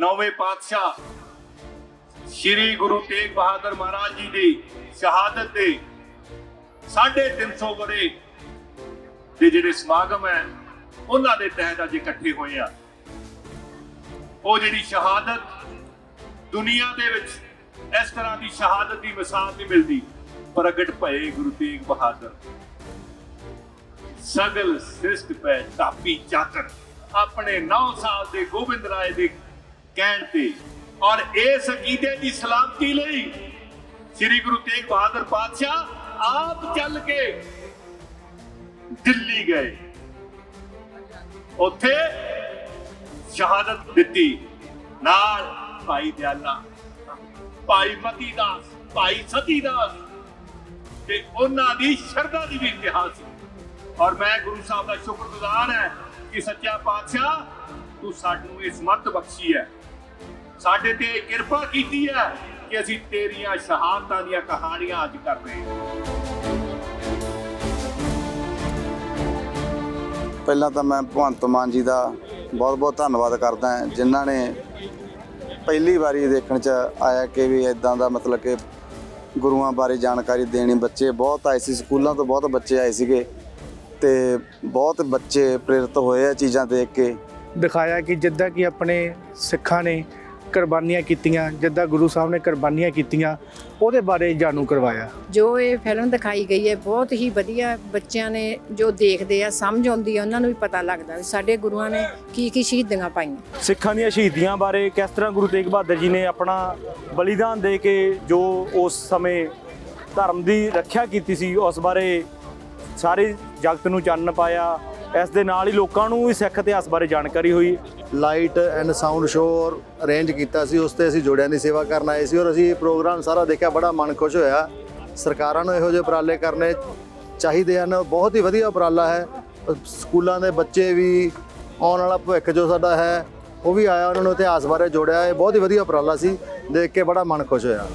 ਨੌਵੇਂ ਪਾਤਸ਼ਾਹ ਸ੍ਰੀ ਗੁਰੂ ਤੇਗ ਬਹਾਦਰ ਮਹਾਰਾਜ ਜੀ ਦੀ ਸ਼ਹਾਦਤ ਦੇ 350 ਵਰੇ ਦੇ ਜਿਹੜੇ ਸਮਾਗਮ ਹੈ, ਉਹਨਾਂ ਦੇ ਤਹਿਤ ਅੱਜ ਇਕੱਠੇ ਹੋਏ ਆ। ਉਹ ਜਿਹੜੀ ਸ਼ਹਾਦਤ ਦੁਨੀਆ ਦੇ ਵਿੱਚ ਇਸ ਤਰ੍ਹਾਂ ਦੀ ਸ਼ਹਾਦਤ ਦੀ ਮਿਸਾਲ ਨਹੀਂ ਮਿਲਦੀ, ਪ੍ਰਗਟ ਭਏ ਗੁਰੂ ਤੇਗ ਬਹਾਦਰ। ਸਗਲ ਸ੍ਰਿਸ਼ਟ ਪੈ ਤਾਪੀ ਚਾਤਰ ਆਪਣੇ 9 ਸਾਲ ਦੇ ਗੋਬਿੰਦ ਰਾਏ ਦੇ ਕਹਿਣ ਤੇ। ਔਰ ਇਸ ਅਕੀਦੇ ਦੀ ਸਲਾਮਤੀ ਲਈ ਸ੍ਰੀ ਗੁਰੂ ਤੇਗ ਬਹਾਦਰ ਪਾਤਸ਼ਾਹ ਆਪ ਚੱਲ ਕੇ ਦਿੱਲੀ ਗਏ। ਉੱਥੇ ਸ਼ਹਾਦਤ ਦਿੱਤੀ। ਨਾਲ ਭਾਈ ਦਿਆਲਾ, ਭਾਈ ਮਤੀ ਦਾਸ, ਭਾਈ ਸਤੀ ਦਾਸ ਤੇ ਉਹਨਾਂ ਦੀ ਸ਼ਰਧਾ ਦੀ ਵੀ ਇਤਿਹਾਸ। ਸੀ ਔਰ ਮੈਂ ਗੁਰੂ ਸਾਹਿਬ ਦਾ ਸ਼ੁਕਰਗੁਜ਼ਾਰ ਹਾਂ ਕਿ ਸੱਚਾ ਪਾਤਸ਼ਾਹ ਤੂੰ ਸਾਨੂੰ ਇਸ ਮੱਤ ਬਖਸ਼ੀ ਹੈ। ਸਾਡੇ ਤੇ ਕਿਰਪਾ ਕੀਤੀ ਹੈ ਕਿ ਅਸੀਂ ਤੇਰੀਆਂ ਸ਼ਹਾਦਤਾਂ ਦੀਆਂ ਕਹਾਣੀਆਂ ਅੱਜ ਕਰ ਰਹੇ ਹਾਂ। ਪਹਿਲਾਂ ਤਾਂ ਮੈਂ ਭਗਵੰਤ ਮਾਨ ਜੀ ਦਾ ਬਹੁਤ-ਬਹੁਤ ਧੰਨਵਾਦ ਕਰਦਾ ਹਾਂ, ਜਿਨ੍ਹਾਂ ਨੇ ਪਹਿਲੀ ਵਾਰੀ ਦੇਖਣ ਚ ਆਇਆ ਕਿ ਵੀ ਇਦਾਂ ਦਾ ਮਤਲਬ ਕਿ ਗੁਰੂਆਂ ਬਾਰੇ ਜਾਣਕਾਰੀ ਦੇਣੀ ਬੱਚੇ ਬਹੁਤ ਆਏ ਸੀ, ਸਕੂਲਾਂ ਤੋਂ ਬਹੁਤ ਬੱਚੇ ਆਏ ਸੀਗੇ ਤੇ ਬਹੁਤ ਬੱਚੇ ਪ੍ਰੇਰਿਤ ਹੋਏ ਆ ਚੀਜ਼ਾਂ ਦੇਖ ਕੇ। ਦਿਖਾਇਆ ਕਿ ਜਿੱਦਾਂ ਕਿ ਆਪਣੇ ਸਿੱਖਾਂ ਨੇ ਕੁਰਬਾਨੀਆਂ ਕੀਤੀਆਂ ਜਿੱਦਾਂ ਗੁਰੂ ਸਾਹਿਬ ਨੇ ਕੁਰਬਾਨੀਆਂ ਕੀਤੀਆਂ ਉਹਦੇ ਬਾਰੇ ਜਾਣੂ ਕਰਵਾਇਆ। ਜੋ ਇਹ ਫਿਲਮ ਦਿਖਾਈ ਗਈ ਹੈ ਬਹੁਤ ਹੀ ਵਧੀਆ ਬੱਚਿਆਂ ਨੇ ਜੋ ਦੇਖਦੇ ਆ ਸਮਝ ਆਉਂਦੀ ਹੈ ਉਹਨਾਂ ਨੂੰ ਵੀ ਪਤਾ ਲੱਗਦਾ ਵੀ ਸਾਡੇ ਗੁਰੂਆਂ ਨੇ ਕੀ ਕੀ ਸ਼ਹੀਦੀਆਂ ਪਾਈਆਂ। ਸਿੱਖਾਂ ਦੀਆਂ ਸ਼ਹੀਦੀਆਂ ਬਾਰੇ ਕਿਸ ਤਰ੍ਹਾਂ ਗੁਰੂ ਤੇਗ ਬਹਾਦਰ ਜੀ ਨੇ ਆਪਣਾ ਬਲੀਦਾਨ ਦੇ ਕੇ ਜੋ ਉਸ ਸਮੇਂ ਧਰਮ ਦੀ ਰੱਖਿਆ ਕੀਤੀ ਸੀ ਉਸ ਬਾਰੇ ਸਾਰੇ ਜਗਤ ਨੂੰ ਚਾਨਣ ਪਾਇਆ ਇਸ ਦੇ ਨਾਲ ਹੀ ਲੋਕਾਂ ਨੂੰ ਵੀ ਸਿੱਖ ਇਤਿਹਾਸ ਬਾਰੇ ਜਾਣਕਾਰੀ ਹੋਈ। Light and sound show arrange ਕੀਤਾ ਸੀ, ਉਸ ਤੇ ਅਸੀਂ ਜੋੜਿਆਂ ਦੀ ਸੇਵਾ ਕਰਨ ਆਏ ਸੀ ਔਰ ਅਸੀਂ ਇਹ ਪ੍ਰੋਗਰਾਮ ਸਾਰਾ ਦੇਖਿਆ, ਬੜਾ ਮਨ ਖੁਸ਼ ਹੋਇਆ। ਸਰਕਾਰਾਂ ਨੂੰ ਇਹੋ ਜਿਹੇ ਉਪਰਾਲੇ ਕਰਨੇ ਚਾਹੀਦੇ ਹਨ, ਬਹੁਤ ਹੀ ਵਧੀਆ ਉਪਰਾਲਾ ਹੈ। ਸਕੂਲਾਂ ਦੇ ਬੱਚੇ ਵੀ ਆਉਣ ਵਾਲਾ ਭਵਿੱਖ ਜੋ ਸਾਡਾ ਹੈ, ਉਹ ਵੀ ਆਇਆ, ਉਹਨਾਂ ਨੂੰ ਇਤਿਹਾਸ ਬਾਰੇ ਜੋੜਿਆ, ਇਹ ਬਹੁਤ ਹੀ ਵਧੀਆ ਉਪਰਾਲਾ ਸੀ, ਦੇਖ ਕੇ ਬੜਾ ਮਨ ਖੁਸ਼ ਹੋਇਆ।